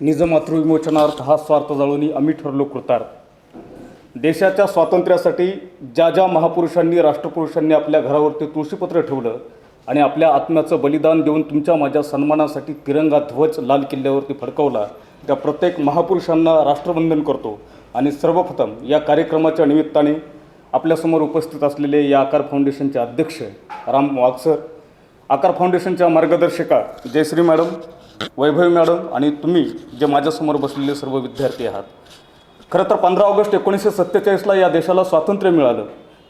निज मातृविमोचनार्थ हा स्वार्थ जाळून आम्ही ठरलो कृतार देशाच्या स्वातंत्र्यासाठी ज्या ज्या महापुरुषांनी राष्ट्रपुरुषांनी आपल्या घरावरती तुळशीपत्र ठेवलं आणि आपल्या आत्म्याचं बलिदान देऊन तुमच्या माझ्या सन्मानासाठी तिरंगा ध्वज लाल किल्ल्यावरती फडकवला त्या प्रत्येक महापुरुषांना राष्ट्रवंदन करतो. आणि सर्वप्रथम या कार्यक्रमाच्या निमित्ताने आपल्यासमोर उपस्थित असलेले या आकार फाउंडेशनचे अध्यक्ष राम वागसर आकार फाउंडेशनच्या मार्गदर्शिका जयश्री मॅडम वैभवी मॅडम आणि तुम्ही जे माझ्यासमोर बसलेले सर्व विद्यार्थी आहात. खरं तर पंधरा ऑगस्ट एकोणीसशे सत्तेचाळीसला या देशाला स्वातंत्र्य मिळालं.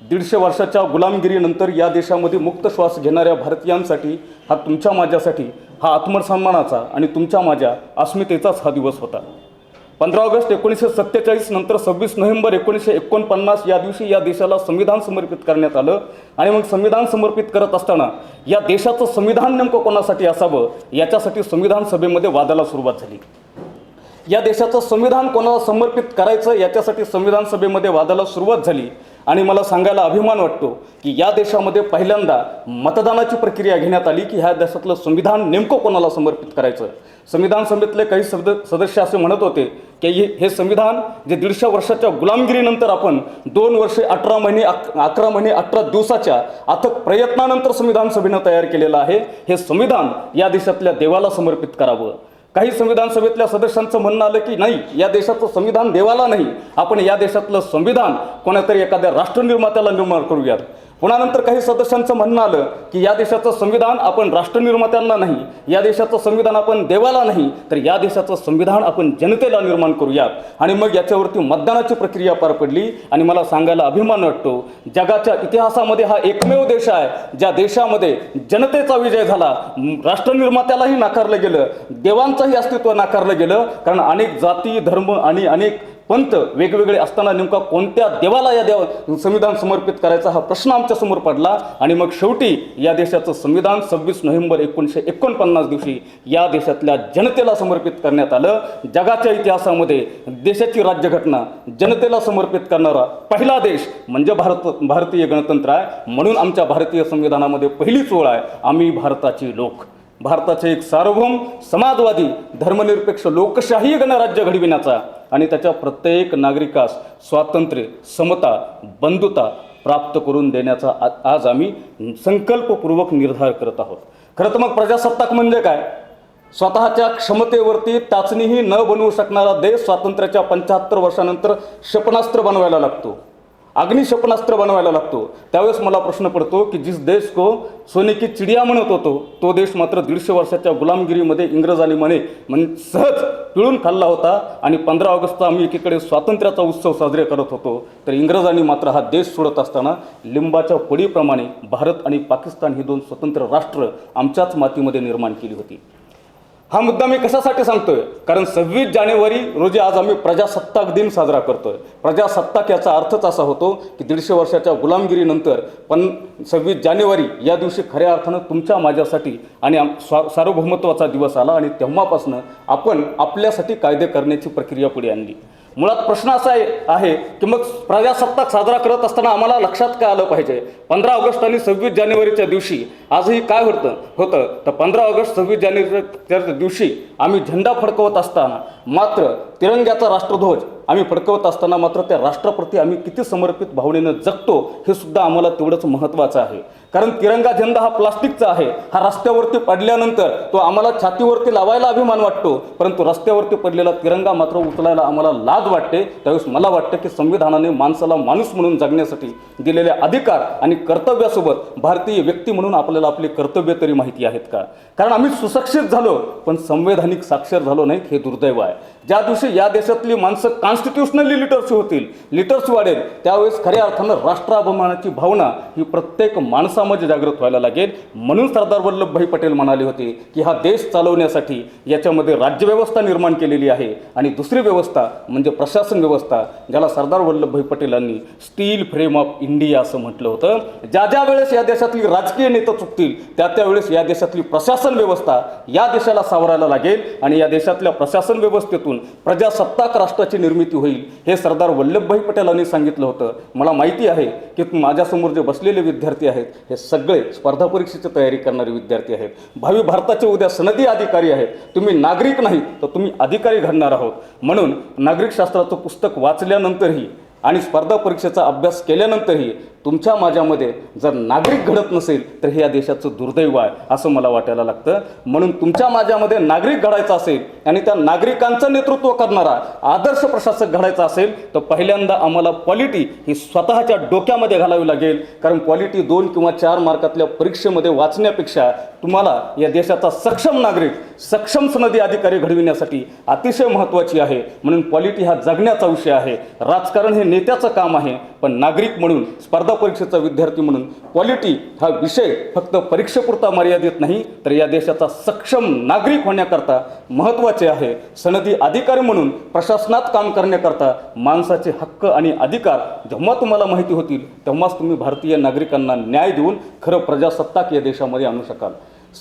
दीडशे वर्षाच्या गुलामगिरीनंतर या देशामध्ये मुक्त श्वास घेणाऱ्या भारतीयांसाठी हा तुमच्या माझ्यासाठी हा आत्मसन्मानाचा आणि तुमच्या माझ्या अस्मितेचाच हा दिवस होता. पंधरा ऑगस्ट एकोणीसशे सत्तेचाळीस नंतर सव्वीस नोव्हेंबर एकोणीसशे एकोणपन्नास या दिवशी या देशाला संविधान समर्पित करण्यात आलं. आणि मग संविधान समर्पित करत असताना या देशाचं संविधान नेमकं कोणासाठी असावं? याच्यासाठी संविधान सभेमध्ये वादाला सुरुवात झाली. या देशाचं संविधान कोणाला समर्पित करायचं? याच्यासाठी संविधान सभेमध्ये वादाला सुरुवात झाली. आणि मला सांगायला अभिमान वाटतो की या देशामध्ये पहिल्यांदा मतदानाची प्रक्रिया घेण्यात आली की ह्या देशातलं संविधान नेमकं कोणाला समर्पित करायचं? संविधान समितीतले काही सद सदस्य असे म्हणत होते की हे हे संविधान जे दीडशे वर्षाच्या गुलामगिरीनंतर आपण दोन वर्षे अठरा महिने अक अकरा महिने अठरा दिवसाच्या अथक प्रयत्नानंतर संविधान सभेनं तयार केलेलं आहे हे संविधान या देशातल्या देवाला समर्पित करावं. काही संविधान सभेतल्या सदस्यांचं म्हणणं आलं की नाही या देशाचं संविधान देवाला नाही आपण या देशातलं संविधान कोणातरी एखाद्या राष्ट्रनिर्मात्याला निर्माण करूयात. पुन्हा नंतर काही सदस्यांचं म्हणणं आलं की या देशाचं संविधान आपण राष्ट्रनिर्मात्यांना नाही या देशाचं संविधान आपण देवाला नाही तर या देशाचं संविधान आपण जनतेला निर्माण करूयात आणि मग याच्यावरती मतदानाची प्रक्रिया पार पडली. आणि मला सांगायला अभिमान वाटतो जगाच्या इतिहासामध्ये हा एकमेव देश आहे ज्या देशामध्ये जनतेचा विजय झाला. राष्ट्रनिर्मात्यालाही नाकारलं गेलं. देवांचंही अस्तित्व नाकारलं गेलं. कारण अनेक जाती धर्म आणि अनेक पंत वेगवेगळे असताना नेमका कोणत्या देवाला या देव संविधान समर्पित करायचा हा प्रश्न आमच्यासमोर पडला. आणि मग शेवटी या देशाचं संविधान सव्वीस नोव्हेंबर एकोणीसशे एकोणपन्नास दिवशी या देशातल्या जनतेला समर्पित करण्यात आलं. जगाच्या इतिहासामध्ये देशाची राज्यघटना जनतेला समर्पित करणारा पहिला देश म्हणजे भारत भारतीय गणतंत्र आहे. म्हणून आमच्या भारतीय संविधानामध्ये पहिलीच ओळ आहे आम्ही भारताची लोक. भारताचे एक सार्वभौम समाजवादी धर्मनिरपेक्ष लोकशाही गणराज्य घडविण्याचा आणि त्याच्या प्रत्येक नागरिकास स्वातंत्र्य समता बंधुता प्राप्त करून देण्याचा आज आम्ही संकल्पपूर्वक निर्धार करत आहोत. खरं तर मग प्रजासत्ताक म्हणजे काय? स्वतःच्या क्षमतेवरती चाचणीही न बनवू शकणारा देश स्वातंत्र्याच्या पंच्याहत्तर वर्षानंतर क्षेपणास्त्र बनवायला लागतो. अग्निशपणास्त्र बनवायला लागतो. त्यावेळेस मला प्रश्न पडतो की जिस देश को सोने की चिडिया म्हणत होतो तो देश मात्र दीडशे वर्षाच्या गुलामगिरीमध्ये इंग्रजांनी म्हणे म्हणजे सहज पिळून खाल्ला होता आणि पंधरा ऑगस्ट आम्ही एकीकडे स्वातंत्र्याचा उत्सव साजरे करत होतो. तर इंग्रजांनी मात्र हा देश सोडत असताना लिंबाच्या पडीप्रमाणे भारत आणि पाकिस्तान ही दोन स्वतंत्र राष्ट्र आमच्याच मातीमध्ये निर्माण केली होती. हा मुद्दा मी कशासाठी सांगतोय? कारण सव्वीस जानेवारी रोजी आज आम्ही प्रजासत्ताक दिन साजरा करतोय. प्रजासत्ताक याचा अर्थच असा होतो की दीडशे वर्षाच्या गुलामगिरीनंतर पण सव्वीस जानेवारी या दिवशी खऱ्या अर्थानं तुमच्या माझ्यासाठी आणि स्वा सार्वभौमत्वाचा दिवस आला आणि तेव्हापासनं आपण आपल्यासाठी कायदे करण्याची प्रक्रिया पुढे आणली. मुळात प्रश्न असा आहे की मग प्रजासत्ताक साजरा करत असताना आम्हाला लक्षात काय आलं पाहिजे? पंधरा ऑगस्ट आणि सव्वीस जानेवारीच्या दिवशी आजही काय होतं? होतं. तर पंधरा ऑगस्ट सव्वीस जानेवारीच्या दिवशी आम्ही झेंडा फडकवत असताना मात्र तिरंग्याचा राष्ट्रध्वज आम्ही फडकवत असताना मात्र त्या राष्ट्राप्रती आम्ही किती समर्पित भावनेनं जगतो हे सुद्धा आम्हाला तेवढंच महत्त्वाचं आहे. कारण तिरंगा झेंडा हा प्लास्टिकचा आहे. हा रस्त्यावरती पडल्यानंतर तो आम्हाला छातीवरती लावायला अभिमान वाटतो. परंतु रस्त्यावरती पडलेला तिरंगा मात्र उचलायला आम्हाला लाज वाटते. त्यावेळेस मला वाटतं की संविधानाने माणसाला माणूस म्हणून जगण्यासाठी दिलेले अधिकार आणि कर्तव्यासोबत भारतीय व्यक्ती म्हणून आपल्याला आपली कर्तव्य तरी माहिती आहेत का? कारण आम्ही सुसक्षित झालो पण संवैधानिक साक्षर झालो नाही हे दुर्दैव आहे. ज्या दिवशी या देशातली माणसं कॉन्स्टिट्युशनली लिटर्स होतील लिटर्स वाढेल त्यावेळेस खऱ्या अर्थानं राष्ट्राभिमानाची भावना ही प्रत्येक माणसामध्ये जागृत व्हायला लागेल. म्हणून सरदार वल्लभभाई पटेल म्हणाले होते की हा देश चालवण्यासाठी याच्यामध्ये राज्यव्यवस्था निर्माण केलेली आहे आणि दुसरी व्यवस्था म्हणजे प्रशासन व्यवस्था ज्याला सरदार वल्लभभाई पटेलांनी स्टील फ्रेम ऑफ इंडिया असं म्हटलं होतं. ज्या ज्या वेळेस या देशातली राजकीय नेते चुकतील त्या त्यावेळेस या देशातली प्रशासन व्यवस्था या देशाला सावरायला लागेल आणि या देशातल्या प्रशासन व्यवस्थेतून प्रजासत्ताक राष्ट्राची निर्मिती होईल हे सरदार वल्लभभाई पटेलांनी सांगितलं होतं. मला माहिती आहे की माझ्यासमोर जे बसलेले विद्यार्थी आहेत हे सगळे स्पर्धा परीक्षेची तयारी करणारे विद्यार्थी आहेत. भावी भारताचे उद्या सनदी अधिकारी आहेत. तुम्ही नागरिक नाही तर तुम्ही अधिकारी घडणार आहोत. म्हणून नागरिक शास्त्राचं पुस्तक वाचल्यानंतरही आणि स्पर्धा परीक्षेचा अभ्यास केल्यानंतरही तुमच्या माझ्यामध्ये जर नागरिक घडत नसेल तर हे या देशाचं दुर्दैव आहे असं मला वाटायला लागतं. म्हणून तुमच्या माझ्यामध्ये नागरिक घडायचा असेल आणि त्या नागरिकांचं नेतृत्व करणारा आदर्श प्रशासक घडायचा असेल तर पहिल्यांदा आम्हाला क्वालिटी ही स्वतःच्या डोक्यामध्ये घालावी लागेल. कारण क्वालिटी दोन किंवा चार मार्कातल्या परीक्षेमध्ये वाचण्यापेक्षा तुम्हाला या देशाचा सक्षम नागरिक सक्षम सनदी अधिकारी घडविण्यासाठी अतिशय महत्त्वाची आहे. म्हणून क्वालिटी हा जगण्याचा विषय आहे. राजकारण हे नेत्याचं काम आहे पण नागरिक म्हणून स्पर्धा परीक्षेचा विद्यार्थी म्हणून क्वालिटी हा विषय फक्त परीक्षेपुरता मर्यादित नाही तर या देशाचा सक्षम नागरिक होण्याकरता महत्त्वाचे आहे. सनदी अधिकारी म्हणून प्रशासनात काम करण्याकरता माणसाचे हक्क आणि अधिकार जेव्हा तुम्हाला माहिती होतील तेव्हाच तुम्ही भारतीय नागरिकांना न्याय देऊन खरं प्रजासत्ताक या देशामध्ये आणू शकाल.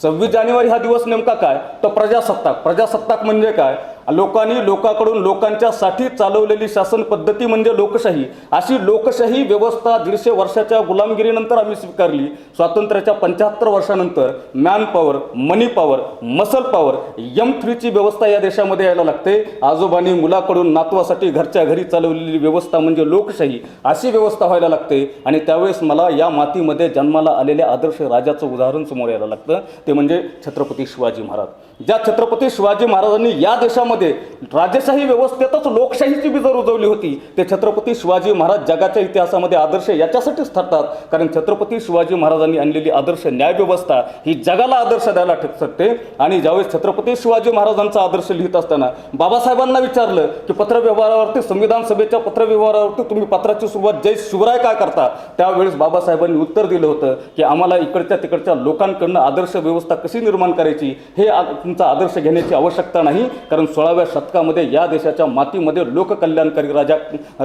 सव्वीस जानेवारी हा दिवस नेमका काय? तर प्रजासत्ताक. प्रजासत्ताक म्हणजे काय? लोकांनी लोकांकडून लोकांच्यासाठी चालवलेली शासन पद्धती म्हणजे लोकशाही. अशी लोकशाही व्यवस्था दीडशे वर्षाच्या गुलामगिरीनंतर आम्ही स्वीकारली. स्वातंत्र्याच्या पंच्याहत्तर वर्षानंतर man power money power muscle power M थ्रीची व्यवस्था या देशामध्ये यायला लागते. आजोबांनी मुलाकडून नातवासाठी घरच्या घरी चालवलेली व्यवस्था म्हणजे लोकशाही. अशी व्यवस्था व्हायला लागते आणि त्यावेळेस मला या मातीमध्ये जन्माला आलेल्या आदर्श राजाचं उदाहरण समोर यायला लागतं. ते म्हणजे छत्रपती शिवाजी महाराज. ज्या छत्रपती शिवाजी महाराजांनी या देशामध्ये राजेशाही व्यवस्थेतच लोकशाहीची बीजं रुजवली होती ते छत्रपती शिवाजी महाराज जगाच्या इतिहासामध्ये आदर्श याच्यासाठीच ठरतात. कारण छत्रपती शिवाजी महाराजांनी आणलेली आदर्श न्यायव्यवस्था ही जगाला आदर्श द्यायला ठक शकते. आणि ज्यावेळेस छत्रपती शिवाजी महाराजांचा आदर्श लिहित असताना बाबासाहेबांना विचारलं की पत्रव्यवहारावरती संविधान सभेच्या पत्रव्यवहारावरती तुम्ही पत्राची सुरुवात जय शिवराय काय करता? त्यावेळेस बाबासाहेबांनी उत्तर दिलं होतं की आम्हाला इकडच्या तिकडच्या लोकांकडनं आदर्श व्यवस्था कशी निर्माण करायची? हे तुमचा आदर्श घेण्याची आवश्यकता नाही. कारण सोळाव्या शतकामध्ये या देशाच्या मातीमध्ये लोककल्याणकारी राजा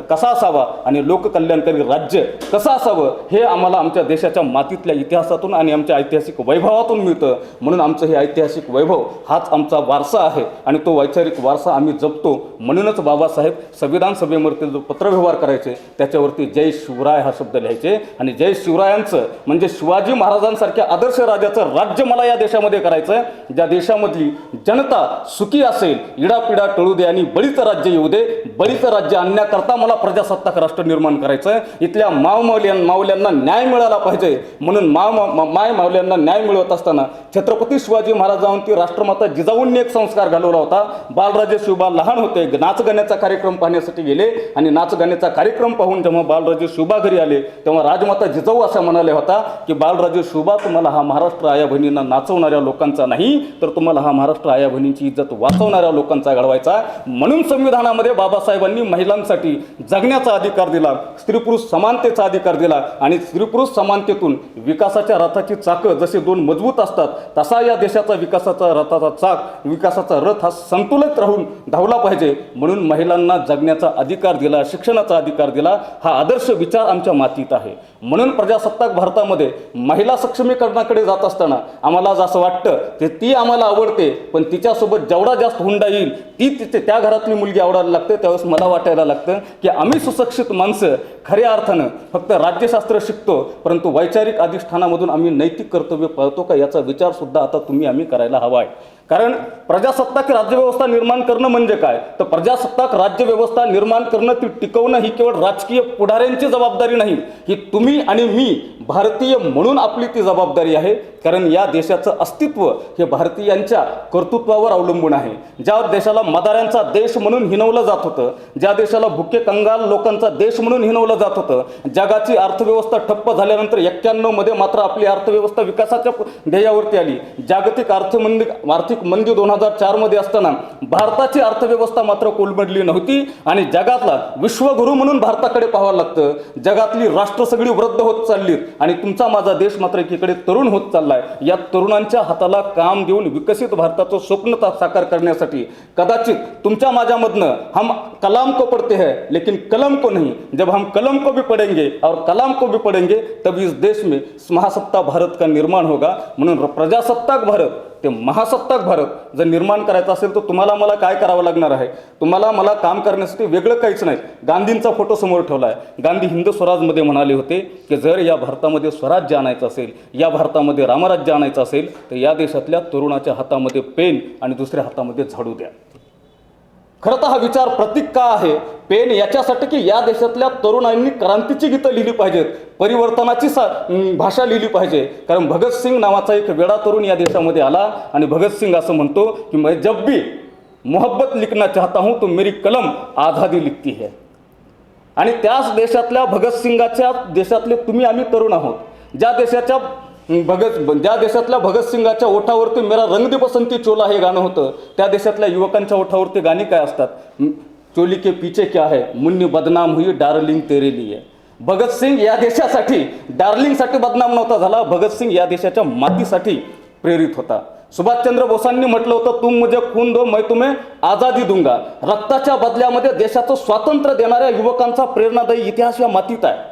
कसा असावा आणि लोककल्याणकारी राज्य कसं असावं हे आम्हाला आमच्या देशाच्या मातीतल्या इतिहासातून आणि आमच्या ऐतिहासिक वैभवातून मिळतं. म्हणून आमचं हे ऐतिहासिक वैभव हाच आमचा वारसा आहे आणि तो वैचारिक वारसा आम्ही जपतो. म्हणूनच बाबासाहेब संविधान सभेवरती जो पत्रव्यवहार करायचे त्याच्यावरती जय शिवराय हा शब्द लिहायचे आणि जय शिवरायांचं म्हणजे शिवाजी महाराजांसारख्या आदर्श राजाचं राज्य मला या देशामध्ये करायचं ज्या देशामध्ये देशामधली जनता सुखी असेल इडापिडा टळू दे आणि बळीचं राज्य येऊ दे. बळीचं राज्य आणण्याकरता मला प्रजासत्ताक राष्ट्र निर्माण करायचं आहे इथल्या मावमावल्या मावल्यांना न्याय मिळाला पाहिजे. म्हणून माव मा- माय मावल्यांना न्याय मिळवत असताना छत्रपती शिवाजी महाराजांवरती राष्ट्रमाता जिजाऊंनी एक संस्कार घालवला होता. बालराजे शिवबा लहान होते. नाच गाण्याचा कार्यक्रम पाहण्यासाठी गेले आणि नाच गाण्याचा कार्यक्रम पाहून जेव्हा बालराजे शिवबा घरी आले तेव्हा राजमाता जिजाऊ असं म्हणाले होता की बालराजे शिवबा तुम्हाला हा महाराष्ट्र आया बहिणींना नाचवणाऱ्या लोकांचा नाही तर तुम्हाला हा महाराष्ट्र आया बहिणींची इज्जत वाचवणाऱ्या लोकांचा घडवायचा म्हणून संविधानामध्ये बाबासाहेबांनी महिलांसाठी जगण्याचा अधिकार दिला स्त्री पुरुष समानतेचा अधिकार दिला आणि स्त्री पुरुष समानतेतून विकासाच्या रथाची चाकं जसे दोन मजबूत असतात तसा या देशाचा विकासाचा रथाचा चाक विकासाचा रथ हा संतुलित राहून धावला पाहिजे. म्हणून महिलांना जगण्याचा अधिकार दिला शिक्षणाचा अधिकार दिला हा आदर्श विचार आमच्या मातीत आहे. म्हणून प्रजासत्ताक भारतामध्ये महिला सक्षमीकरणाकडे जात असताना आम्हाला जसं वाटतं की ती आम्हाला आवडते पण तिच्यासोबत जेवढा जास्त हुंडा येईल ती तिथे त्या घरातली मुलगी आवडायला लागते. त्यावेळेस मला वाटायला लागतं की आम्ही सुशिक्षित माणसं खऱ्या अर्थानं फक्त राज्यशास्त्र शिकतो परंतु वैचारिक अधिष्ठानामधून आम्ही नैतिक कर्तव्य पाळतो का याचा विचारसुद्धा आता तुम्ही आम्ही करायला हवा आहे. कारण प्रजासत्ताक राज्यव्यवस्था निर्माण करणं म्हणजे काय? तर प्रजासत्ताक राज्यव्यवस्था निर्माण करणं ती टिकवणं ही केवळ राजकीय पुढाऱ्यांची जबाबदारी नाही ही तुम्ही आणि मी भारतीय म्हणून आपली ती जबाबदारी आहे. कारण या देशाचं अस्तित्व हे भारतीयांच्या कर्तृत्वावर अवलंबून आहे. ज्या देशाला मदाऱ्यांचा देश म्हणून हिनवलं जात होतं ज्या देशाला भुके कंगाल लोकांचा देश म्हणून हिनवलं जात होतं जगाची अर्थव्यवस्था ठप्प झाल्यानंतर एक्क्याण्णवमध्ये मात्र आपली अर्थव्यवस्था विकासाच्या ध्येयावरती आली. जागतिक अर्थमंदी आर्थिक मंदी दोन हजार चारमध्ये असताना भारताची अर्थव्यवस्था मात्र कोलमडली नव्हती आणि जगातला विश्वगुरू म्हणून भारताकडे पाहावं लागतं. जगातली राष्ट्र सगळी वृद्ध होत चालली आणि तुमचा माझा देश मात्र एकीकडे तरुण होत चाललाय. या तरुणांच्या हाताला काम देऊन विकसित भारताचं स्वप्न साकार करण्यासाठी कदाचित तुमच्या माझ्यामधनं हम कलाम को पडते है लेकिन कलम को नहीं. जब हम कलम को भी पडेंगे और कलाम को भी पडेंगे तब इस देश में महासत्ता भारत का निर्माण होगा. म्हणून प्रजासत्ताक भारत ते महासत्ताक भारत जर निर्माण करायचं असेल तर तुम्हाला मला काय करावं लागणार आहे? तुम्हाला मला काम करण्यासाठी वेगळं काहीच नाही. गांधींचा फोटो समोर ठेवला आहे गांधी हिंद स्वराजमध्ये म्हणाले होते की जर या भारतामध्ये स्वराज्य आणायचं असेल या भारतामध्ये रामराज्य आणायचं असेल तर या देशातल्या तरुणाच्या हातामध्ये पेन आणि दुसऱ्या हातामध्ये झाडू द्या. खरं तर हा विचार प्रतीक का आहे? पेन याच्यासाठी की या देशातल्या तरुणांनी क्रांतीची गीतं लिहिली पाहिजेत परिवर्तनाची सा भाषा लिहिली पाहिजे. कारण भगतसिंग नावाचा एक वेडा तरुण या देशामध्ये आला आणि भगतसिंग असं म्हणतो की मैं जब भी मोहब्बत लिखना चाहता हूं तो मेरी कलम आझादी लिखती है. आणि त्याच देशातल्या भगतसिंगाच्या देशातले तुम्ही आम्ही तरुण आहोत. ज्या देशाच्या भगत ज्या देशातल्या भगतसिंगाच्या ओठावरती मेरा रंग दे चोला हे गाणं होतं त्या देशातल्या युवकांच्या ओठावरती गाणी काय असतात? चोली के पीछे क्या है? मुन्नी बदनाम हुई डार्लिंग तेरे लिए. भगतसिंग या देशासाठी डार्लिंगसाठी बदनाम नव्हता झाला भगतसिंग या देशाच्या मातीसाठी प्रेरित होता. सुभाषचंद्र बोसांनी म्हटलं होतं तुम मुझे खून दो मैं तुम्हें आझादी दूंगा. रक्ताच्या बदल्यामध्ये देशाचं स्वातंत्र्य देणाऱ्या युवकांचा प्रेरणादायी इतिहास या मातीत आहे.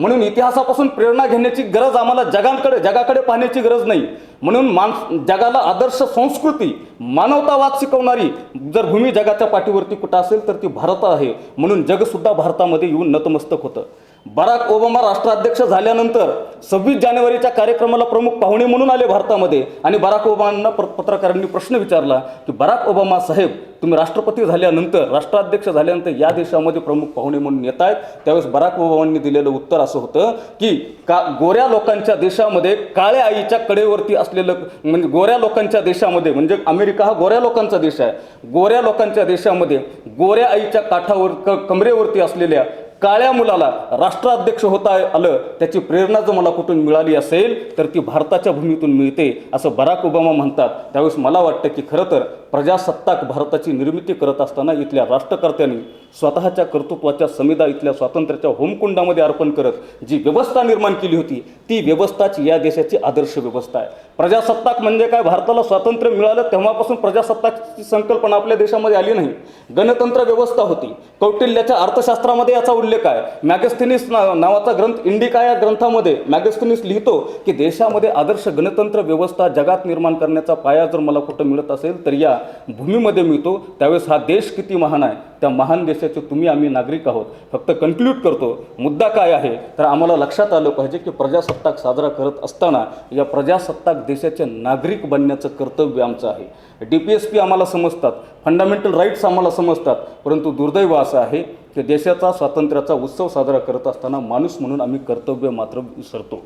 म्हणून इतिहासापासून प्रेरणा घेण्याची गरज आम्हाला जगांकडे जगाकडे पाहण्याची गरज नाही. म्हणून मान जगाला आदर्श संस्कृती मानवतावाद शिकवणारी जर भूमी जगाच्या पाठीवरती कुठं असेल तर ती भारत आहे. म्हणून जगसुद्धा भारतामध्ये येऊन नतमस्तक होतं. बराक ओबामा राष्ट्राध्यक्ष झाल्यानंतर सव्वीस जानेवारीच्या कार्यक्रमाला प्रमुख पाहुणे म्हणून आले भारतामध्ये. आणि बराक ओबामांना प- पत्रकारांनी प्रश्न विचारला की बराक ओबामा साहेब तुम्ही राष्ट्रपती झाल्यानंतर राष्ट्राध्यक्ष झाल्यानंतर या देशामध्ये प्रमुख पाहुणे म्हणून येत आहेत? त्यावेळेस बराक ओबामांनी दिलेलं उत्तर असं होतं की का गोऱ्या लोकांच्या देशामध्ये काळ्या आईच्या कडेवरती असलेलं म्हणजे गोऱ्या लोकांच्या देशामध्ये म्हणजे अमेरिका हा गोऱ्या लोकांचा देश आहे. गोऱ्या लोकांच्या देशामध्ये गोऱ्या आईच्या काठावर क कमरेवरती असलेल्या काळ्या मुलाला राष्ट्राध्यक्ष होता आलं त्याची प्रेरणा जर मला कुठून मिळाली असेल तर ती भारताच्या भूमीतून मिळते असं बराक ओबामा म्हणतात. त्यावेळेस मला वाटतं की खरं तर प्रजासत्ताक भारताची निर्मिती करत असताना इथल्या राष्ट्रकर्त्यांनी स्वतःच्या कर्तृत्वाच्या समिधा इथल्या स्वातंत्र्याच्या होमकुंडामध्ये अर्पण करत जी व्यवस्था निर्माण केली होती ती व्यवस्थाच या देशाची आदर्श व्यवस्था आहे. प्रजासत्ताक म्हणजे काय? भारताला स्वातंत्र्य मिळालं तेव्हापासून प्रजासत्ताकची संकल्पना आपल्या देशामध्ये आली नाही. गणतंत्र व्यवस्था होती. कौटिल्याच्या अर्थशास्त्रामध्ये याचा उल्लेख आहे. मॅगस्थिनिस ना नावाचा ग्रंथ इंडिका या ग्रंथामध्ये मॅगस्थिनिस लिहितो की देशामध्ये आदर्श गणतंत्र व्यवस्था जगात निर्माण करण्याचा पाया जर मला कुठं मिळत असेल तर या भूमीमध्ये मिळतो. त्यावेळेस हा देश किती महान आहे? त्या महान देशाचे तुम्ही आम्ही नागरिक आहोत. फक्त कन्क्ल्यूड करतो मुद्दा काय आहे? तर आम्हाला लक्षात आलं पाहिजे की प्रजासत्ताक साजरा करत असताना या प्रजासत्ताक देशाचे नागरिक बनण्याचं कर्तव्य आमचं आहे. डी पी एस पी आम्हाला समजतात फंडामेंटल राईट्स आम्हाला समजतात परंतु दुर्दैव असं आहे की देशाचा स्वातंत्र्याचा उत्सव साजरा करत असताना माणूस म्हणून आम्ही कर्तव्य मात्र विसरतो.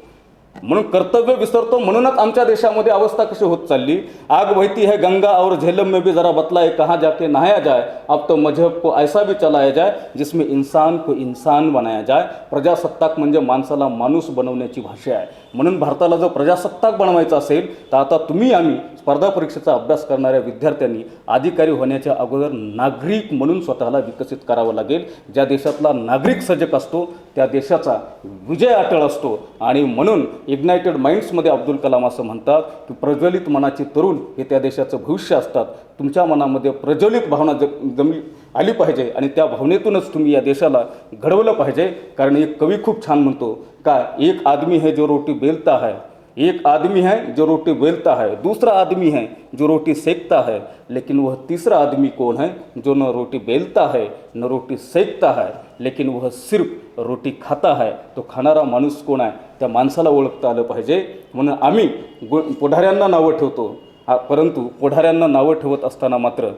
म्हणून कर्तव्य विसरतो. म्हणूनच आमच्या देशामध्ये अवस्था कशी होत चालली? आग बहती है गंगा और झेलम में भी जरा बतलाए कहाँ जाके नहाया जाए अब तो मजहब को ऐसा भी चलाया जाए जिसमें इंसान को इंसान बनाया जाए प्रजासत्ताक म्हणजे माणसाला माणूस बनवण्याची भाषा आहे. म्हणून भारताला जर प्रजासत्ताक बनवायचं असेल तर आता तुम्ही आम्ही स्पर्धा परीक्षेचा अभ्यास करणाऱ्या विद्यार्थ्यांनी अधिकारी होण्याच्या अगोदर नागरिक म्हणून स्वतःला विकसित करावं लागेल. ज्या देशातला नागरिक सजग असतो त्या देशाचा विजय अटळ असतो. आणि म्हणून इग्नायटेड माइंड्समध्ये अब्दुल कलाम असं म्हणतात की प्रज्वलित मनाचे तरुण हे त्या देशाचं भविष्य असतात. तुमच्या मनामध्ये प्रज्वलित भावना ज जमी आली पाहिजे आणि त्या भावनेतूनच तुम्ही या देशाला घडवलं पाहिजे. कारण एक कवी खूप छान म्हणतो का एक आदमी है जो रोटी बेलता है एक आदमी है जो रोटी बेलता है दूसरा आदमी है जो रोटी सेकता है लेकिन वह तीसरा आदमी कौन है जो न रोटी बेलता है न रोटी सेकता है लेकिन वह सिर्फ रोटी खाता है. तो खाणारा माणूस कोण आहे? त्या माणसाला ओळखता आलं पाहिजे. म्हणून आम्ही गो पुढाऱ्यांना नावं ठेवतो. परंतु पुढाऱ्यांना नावं ठेवत असताना मात्र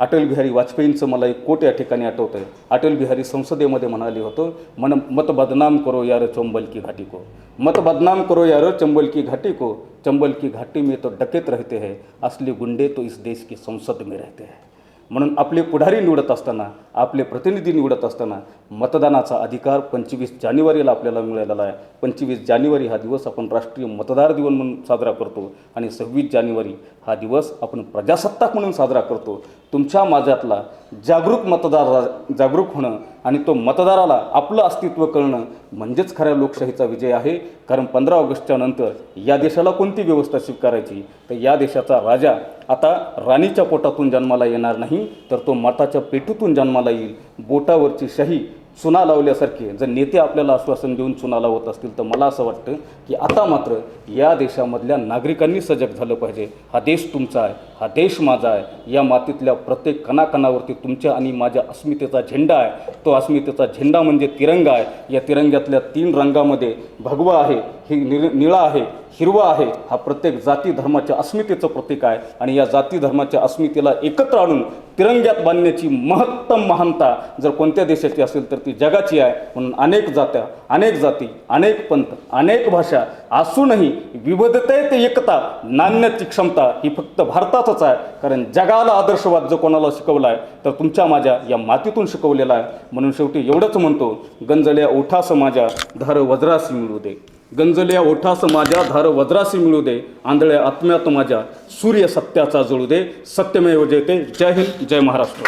अटल बिहारी वाजपेयींचं मला एक कोट या ठिकाणी आठवतं आहे अटल बिहारी संसदेमध्ये म्हणाले होतं मन मत बदनाम करो यार चंबल की घाटी को. मत बदनाम करो यार चंबल की घाटी को चंबल की घाटी में तो डकेत रहते हैं असली गुंडे तो इस देश की संसद में रहते हैं। म्हणून आपले पुढारी निवडत असताना आपले प्रतिनिधी निवडत असताना मतदानाचा अधिकार पंचवीस जानेवारीला आपल्याला मिळालेला आहे. पंचवीस जानेवारी हा दिवस आपण राष्ट्रीय मतदार दिवस म्हणून साजरा करतो आणि सव्वीस जानेवारी हा दिवस आपण प्रजासत्ताक म्हणून साजरा करतो. तुमच्या माझ्यातला जागरूक मतदार जागरूक होणं आणि तो मतदाराला आपलं अस्तित्व कळणं म्हणजेच खऱ्या लोकशाहीचा विजय आहे. कारण पंधरा ऑगस्टच्या नंतर या देशाला कोणती व्यवस्था स्वीकारायची? तर या देशाचा राजा आता राणीच्या पोटातून जन्माला येणार नाही तर तो मताच्या पेटीतून जन्माला येईल. बोटावरची शाही चुना लावल्यासारखे जर नेते आपल्याला आश्वासन देऊन चुना लावत असतील तर मला असं वाटतं की आता मात्र या देशामधल्या नागरिकांनी सजग झालं पाहिजे. हा देश तुमचा आहे हा देश माझा आहे. या मातीतल्या प्रत्येक कणाकणावरती तुमच्या आणि माझ्या अस्मितेचा झेंडा आहे. तो अस्मितेचा झेंडा म्हणजे तिरंगा आहे. या तिरंग्यातल्या तीन रंगामध्ये भगवा आहे. ही निळ निळा आहे हिरवा आहे हा प्रत्येक जाती धर्माच्या अस्मितेचं प्रतीक आहे. आणि या जाती धर्माच्या अस्मितेला एकत्र आणून तिरंग्यात बांधण्याची महत्तम महानता जर कोणत्या देशाची असेल तर ती जगाची आहे. म्हणून अनेक जात्या अनेक जाती अनेक पंथ अनेक भाषा असूनही विविधतेत एकता नाण्याची क्षमता ही फक्त भारतातच आहे. कारण जगाला आदर्शवाद जो कोणाला शिकवला आहे तर तुमच्या माझ्या या मातीतून शिकवलेला आहे. म्हणून शेवटी एवढंच म्हणतो गंजल्या ओठास माझ्या धार वज्रासी मिळू दे. गंजल्या ओठास माझ्या धार वज्रासी मिळू दे आंधळ्या आत्म्यात माझ्या सूर्य सत्याचा जळू दे. सत्यमेव जयते जय हिंद जय महाराष्ट्र.